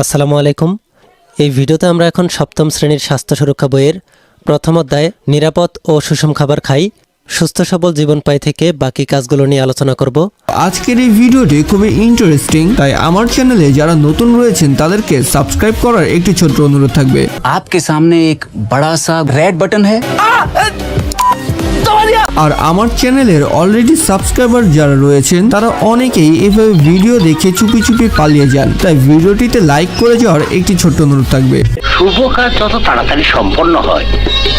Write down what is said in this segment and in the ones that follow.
আসসালামু আলাইকুম এই ভিডিওতে আমরা এখন সপ্তম শ্রেণীর স্বাস্থ্য সুরক্ষা বইয়ের প্রথম অধ্যায় নিরাপদ ও সুষম খাবার খাই সুস্থ সবল জীবন পাই থেকে বাকি কাজগুলো নিয়ে আলোচনা করব আজকের এই ভিডিওটি খুবই ইন্টারেস্টিং তাই আমার চ্যানেলে যারা নতুন রয়েছেন তাদেরকে সাবস্ক্রাইব করার একটি ছোট্ট অনুরোধ থাকবে आपके सामने एक बड़ा सा रेड बटन है আর আমার চ্যানেলের অলরেডি সাবস্ক্রাইবার যারা রয়েছেন তারা অনেকেই এভাবে ভিডিও দেখে চুপি চুপি পালিয়ে যান। তাই ভিডিওটিতে লাইক করে যাওয়ার একটি ছোট্ট অনুরোধ থাকবে। শুভ কাজ যত তাড়াতাড়ি সম্পন্ন হয়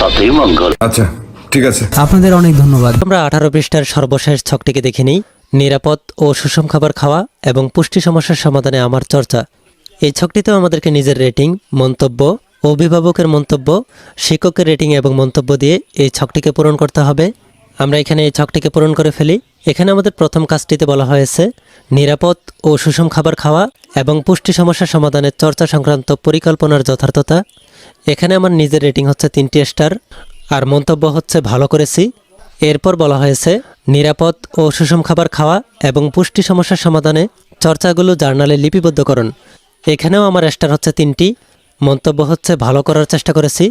ততই মঙ্গল। আচ্ছা ঠিক আছে। আপনাদের অনেক ধন্যবাদ। আমরা আঠারো পৃষ্ঠার সর্বশেষ ছকটিকে দেখে নিই। নিরাপদ ও সুষম খাবার খাওয়া এবং পুষ্টি সমস্যার সমাধানে আমার চর্চা। এই ছকটিতেও আমাদেরকে নিজের রেটিং মন্তব্য অভিভাবকের মন্তব্য, শিক্ষকের রেটিং এবং মন্তব্য দিয়ে এই ছকটিকে পূরণ করতে হবে। আমরা এখানে এই ছকটিকে পূরণ করে ফেলি। এখানে আমাদের প্রথম কাজটিতে বলা হয়েছে, নিরাপদ ও সুষম খাবার খাওয়া এবং পুষ্টি সমস্যা সমাধানের চর্চা সংক্রান্ত পরিকল্পনার যথার্থতা। এখানে আমার নিজের রেটিং হচ্ছে তিনটি স্টার আর মন্তব্য হচ্ছে, ভালো করেছি। এরপর বলা হয়েছে, নিরাপদ ও সুষম খাবার খাওয়া এবং পুষ্টি সমস্যার সমাধানে চর্চাগুলো জার্নালে লিপিবদ্ধকরণ। এখানেও আমার স্টার হচ্ছে তিনটি। মন্তব্য হচ্ছে, ভালো করার চেষ্টা করেছি।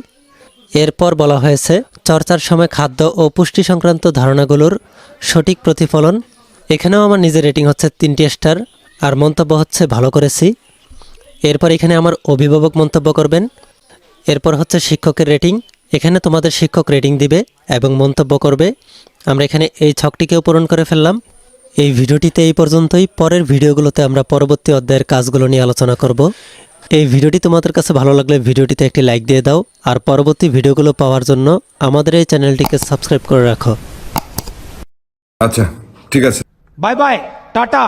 এরপর বলা হয়েছে, চর্চার সময় খাদ্য ও পুষ্টি সংক্রান্ত ধারণাগুলোর সঠিক প্রতিফলন। এখানেও আমার নিজের রেটিং হচ্ছে তিনটি স্টার আর মন্তব্য হচ্ছে, ভালো করেছি। এরপর এখানে আমার অভিভাবক মন্তব্য করবেন। এরপর হচ্ছে শিক্ষকের রেটিং এখানে তোমাদের শিক্ষক রেটিং দিবে এবং মন্তব্য করবে। আমরা এখানে এই ছকটিকেও পূরণ করে ফেললাম। এই ভিডিওটিতে এই পর্যন্তই। পরের ভিডিওগুলোতে আমরা পরবর্তী অধ্যায়ের কাজগুলো নিয়ে আলোচনা করব। এই ভিডিওটি তোমাদের কাছে ভালো লাগলে ভিডিওটিতে একটি লাইক দিয়ে দাও আর পরবর্তী ভিডিওগুলো পাওয়ার জন্য আমাদের এই চ্যানেলটিকে সাবস্ক্রাইব করে রাখো। আচ্ছা ঠিক আছে। Bye bye tata.